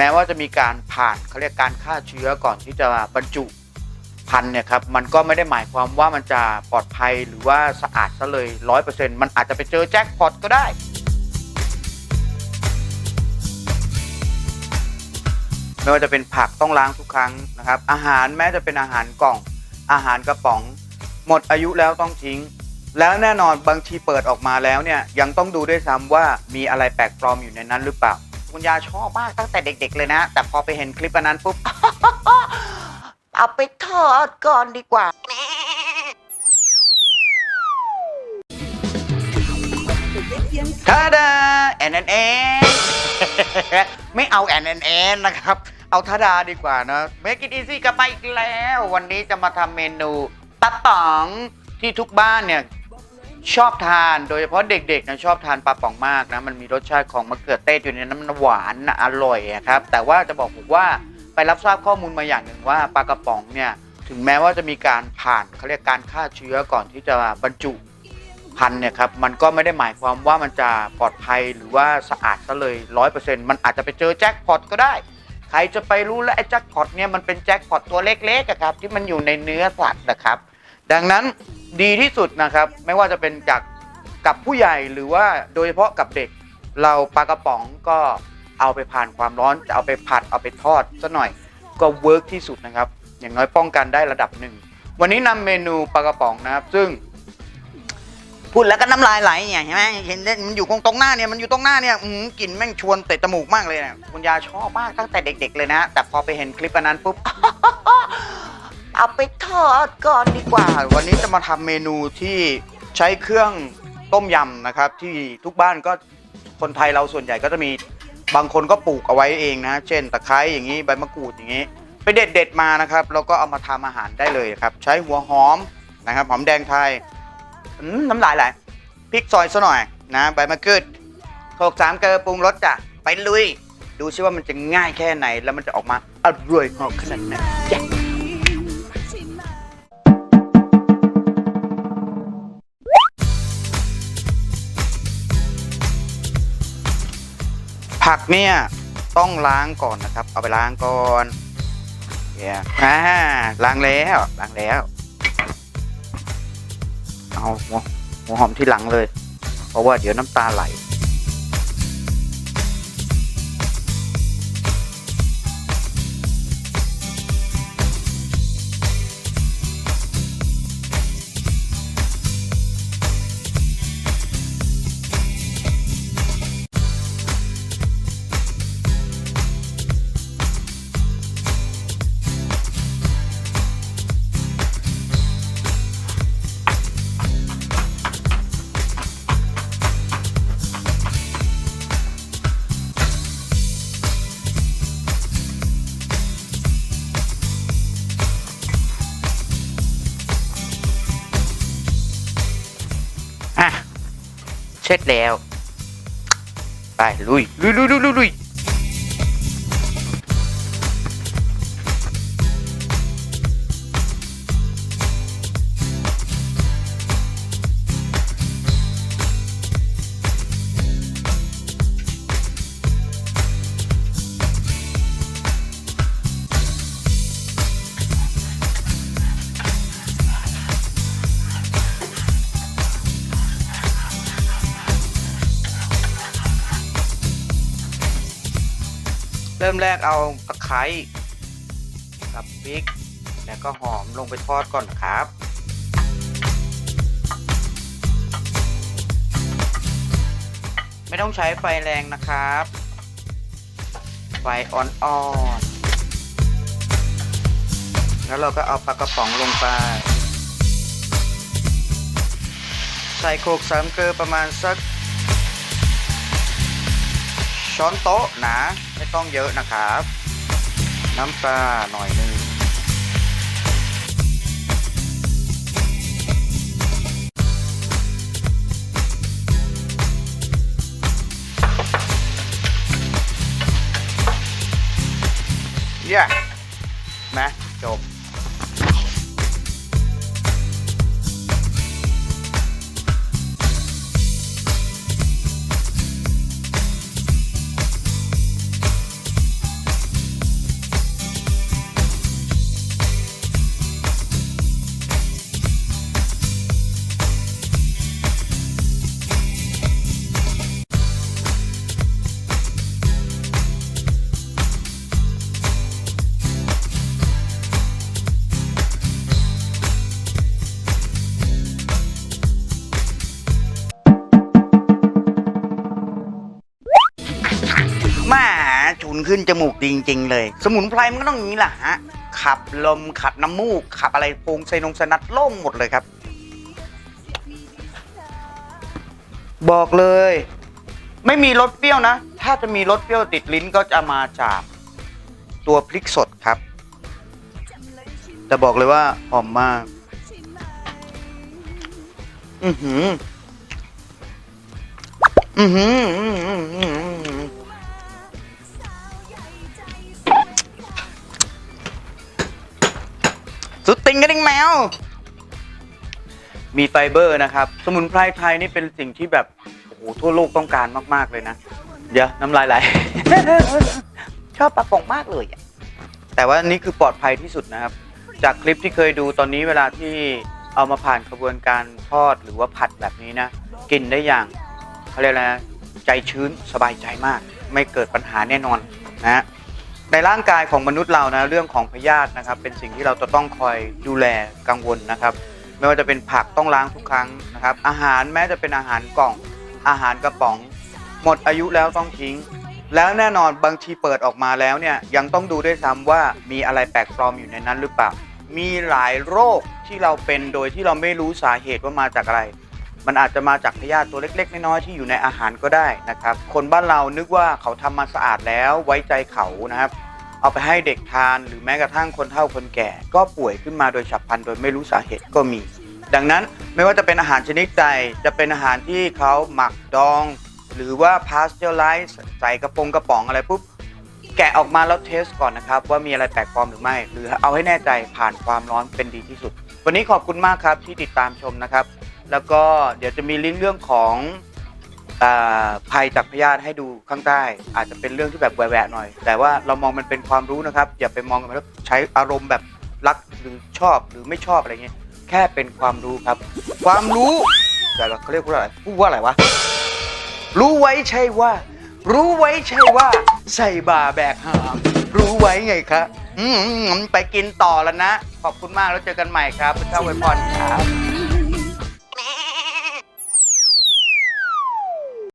แม้ว่าจะมีการผ่านเขาเรียกการฆ่าเชื้อก่อนที่จะบรรจุพันเนี่ยครับมันก็ไม่ได้หมายความว่ามันจะปลอดภัยหรือว่าสะอาดซะเลยร้อยเปอร์เซ็นต์มันอาจจะไปเจอแจ็คพอตก็ได้ ไม่ว่าจะเป็นผักต้องล้างทุกครั้งนะครับ อาหารแม้จะเป็นอาหารกล่อง อาหารกระป๋อง หมดอายุแล้วต้องทิ้ง แล้วแน่นอนบางทีเปิดออกมาแล้วเนี่ยยังต้องดูด้วยซ้ำว่ามีอะไรแปลกปลอมอยู่ในนั้นหรือเปล่า คุณยาชอบมากตั้งแต่เด็ก ๆ เลยนะ แต่พอไปเห็นคลิปอันนั้นปุ๊บ เอาไปทอดก่อนดีกว่า ทาดาแอนแอนแอนไม่เอาแอนแอนแอนนะครับ เอาทาดาดีกว่านะเมกิ t อีซี่กลับมาอีกแล้ว วันนี้จะมาทำเมนูปลาป๋องที่ทุกบ้านเนี่ย ชอบทานโดยเฉพาะเด็กๆนะชอบทานปลาป๋องมากนะมันมีรสชาติของมะเขือเทศอยู่ในนั้นมันหวานนะอร่อยอะครับแต่ว่าจะบอกผมว่าไปรับทราบข้อมูลมาอย่างหนึ่งว่าปลากระป๋องเนี่ยถึงแม้ว่าจะมีการผ่านเขาเรียกการฆ่าเชื้อก่อนที่จะบรรจุพันธุ์เนี่ยครับมันก็ไม่ได้หมายความว่ามันจะปลอดภัยหรือว่าสะอาดซะเลยร้อยเปอร์เซ็นต์มันอาจจะไปเจอแจ็คพอตก็ได้ ใครจะไปรู้แล้วไอ้แจ็คพอตเนี่ยมันเป็นแจ็คพอตตัวเล็กๆอะครับที่มันอยู่ในเนื้อสัตว์นะครับ ดังนั้น ดีที่สุดนะครับ ไม่ว่าจะเป็นจากกับผู้ใหญ่หรือว่าโดยเฉพาะกับเด็ก เราปลากระป๋องก็เอาไปผ่านความร้อนจะเอาไปผัดเอาไปทอดซะหน่อยก็เวิร์กที่สุดนะครับ อย่างน้อยป้องกันได้ระดับหนึ่ง วันนี้นำเมนูปลากระป๋องนะครับ ซึ่ง พูดแล้วก็น้ำลายไหลเนี่ยเห็นไหมเห็นมันอยู่ตรงหน้าเนี่ยมันอยู่ตรงหน้าเนี่ยอืมกลิ่นแม่งชวนเตะจมูกมากเลยนี่ยคุณยาชอบมากตั้งแต่เด็ก ๆ เลยนะ แต่พอไปเห็นคลิปอันนั้นปุ๊บ เอาไปทอดก่อนดีกว่า วันนี้จะมาทำเมนูที่ใช้เครื่องต้มยำนะครับ ที่ทุกบ้านก็คนไทยเราส่วนใหญ่ก็จะมีบางคนก็ปลูกเอาไว้เองนะ เช่นตะไคร้อย่างนี้ใบมะกรูดอย่างนี้ ไปเด็ดเด็ดมานะครับแล้วก็เอามาทำอาหารได้เลยครับ ใช้หัวหอมนะครับหอมแดงไทยน้ำลายไหลพริกซอยซะหน่อยนะใบมะกรูดโขลกสามเกลือปรุงรสจ้ะไปลุย ดูซิว่ามันจะง่ายแค่ไหน แล้วมันจะออกมาอร่อยหอขนาดไหน ผักเนี่ยต้องล้างก่อนนะครับ เอาไปล้างก่อนเนี่ยอ่าล้างแล้วล้างแล้ว เอาหัวหัวหอมที่หลังเลย เพราะว่าเดี๋ยวน้ำตาไหล เช็ดแล้ว ไปลุยลุยลุยลุยลุย เริ่มแรกเอาตะไคร้กับพริก แล้วก็หอมลงไปทอดก่อนครับไม่ต้องใช้ไฟแรงนะครับ ไฟอ่อนๆ แล้วเราก็เอาปลากระป๋องลงไป ใส่โคกสามเกลือประมาณสัก ช้อนโต๊ะนะ ไม่ต้องเยอะนะครับ น้ำปลาหน่อยหนึงเย้นะจบ ขึ้นจมูกดีจริง ๆ เลย สมุนไพรมันก็ต้องอย่างนี้แหละฮะ ขับลมขับน้ำมูก ขับอะไรโพรงไซนงสนัดโล่งหมดเลยครับ บอกเลย ไม่มีรสเปรี้ยวนะ ถ้าจะมีรสเปรี้ยวติดลิ้นก็จะมาจากตัวพริกสดครับ แต่บอกเลยว่าหอมมาก อือหือ อือหืออือหือ ติงกระดิ่งแมว มีไฟเบอร์นะครับ สมุนไพรไทยนี่เป็นสิ่งที่แบบ โอ้โห ทั่วโลกต้องการมาก ๆ เลยนะ เดี๋ยว น้ำลายไหล ชอบปลาป่องมากเลยอะแต่ว่านี่คือปลอดภัยที่สุดนะครับ จากคลิปที่เคยดูตอนนี้เวลาที่เอามาผ่านกระบวนการทอดหรือว่าผัดแบบนี้นะ กินได้อย่างเขาเรียกอะไรนะใจชื้นสบายใจมาก ไม่เกิดปัญหาแน่นอนนะฮะ ในร่างกายของมนุษย์เรานะเรื่องของพยาธินะครับ เป็นสิ่งที่เราจะต้องคอยดูแลกังวลนะครับ ไม่ว่าจะเป็นผักต้องล้างทุกครั้งนะครับ อาหารแม้จะเป็นอาหารกล่อง อาหารกระป๋อง หมดอายุแล้วต้องทิ้ง แล้วแน่นอนบางทีเปิดออกมาแล้วเนี่ยยังต้องดูด้วยซ้ำว่ามีอะไรแปลกปลอมอยู่ในนั้นหรือเปล่า มีหลายโรคที่เราเป็นโดยที่เราไม่รู้สาเหตุว่ามาจากอะไร มันอาจจะมาจากพยาธิตัวเล็ก ๆ น้อยๆที่อยู่ในอาหารก็ได้นะครับ คนบ้านเรานึกว่าเขาทำมาสะอาดแล้วไว้ใจเขานะครับ เอาไปให้เด็กทานหรือแม้กระทั่งคนเฒ่าคนแก่ ก็ป่วยขึ้นมาโดยฉับพลันโดยไม่รู้สาเหตุก็มี ดังนั้นไม่ว่าจะเป็นอาหารชนิดใดจะเป็นอาหารที่เขาหมักดอง หรือว่า pasteurize ใส่กระปงกระป๋องอะไรปุ๊บแกะออกมาแล้วเทสก่อนนะครับ ว่ามีอะไรแปลกปลอมหรือไม่ หรือเอาให้แน่ใจผ่านความร้อนเป็นดีที่สุด วันนี้ขอบคุณมากครับที่ติดตามชมนะครับ แล้วก็เดี๋ยวจะมีลิงก์เรื่องของอาภัยจากพยาธิให้ดูข้างใต้ อาจจะเป็นเรื่องที่แบบแหวะๆหน่อย แต่ว่าเรามองมันเป็นความรู้นะครับ อย่าไปมองมันแล้วใช้อารมณ์แบบรักหรือชอบหรือไม่ชอบอะไรเงี้ยแค่เป็นความรู้ครับ ความรู้แต่เราเขาเรียกว่าอะไรพูดว่าอะไรวะรู้ไว้ใช่ว่า รู้ไว้ใช่ว่า ใส่บาแบกหาม รู้ไว้ไงครับอืมไปกินต่อแล้วนะ ขอบคุณมากแล้วเจอกันใหม่ครับพระเจ้าไวยพรครับ